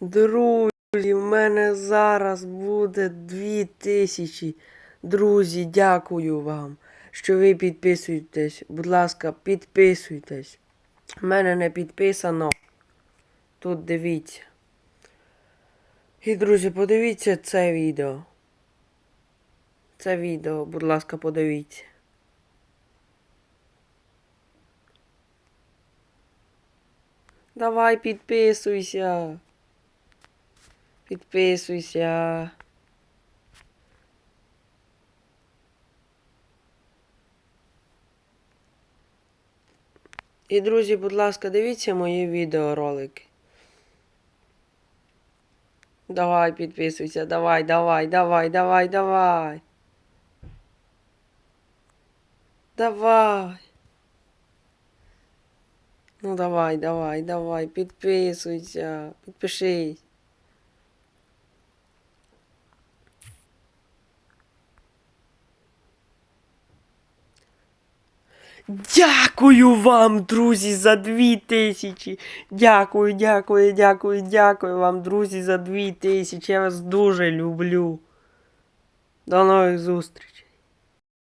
Друзі, в мене зараз буде дві тисячі. Друзі, дякую вам, що ви підписуєтесь. Будь ласка, підписуйтесь. В мене не підписано. Тут дивіться. І, друзі, подивіться це відео. Це відео, будь ласка, подивіться. Давай підписуйся. Підписуйся. І, друзі, будь ласка, дивіться мої відеоролики. Давай, підписуйся, давай, давай, давай, давай, давай. Давай. Ну давай, давай, давай, підписуйся, підпишись. Дякую вам, друзі, за дві тисячі. Дякую, дякую, дякую, дякую вам, друзі, за дві тисячі. Я вас дуже люблю. До нових зустрічей.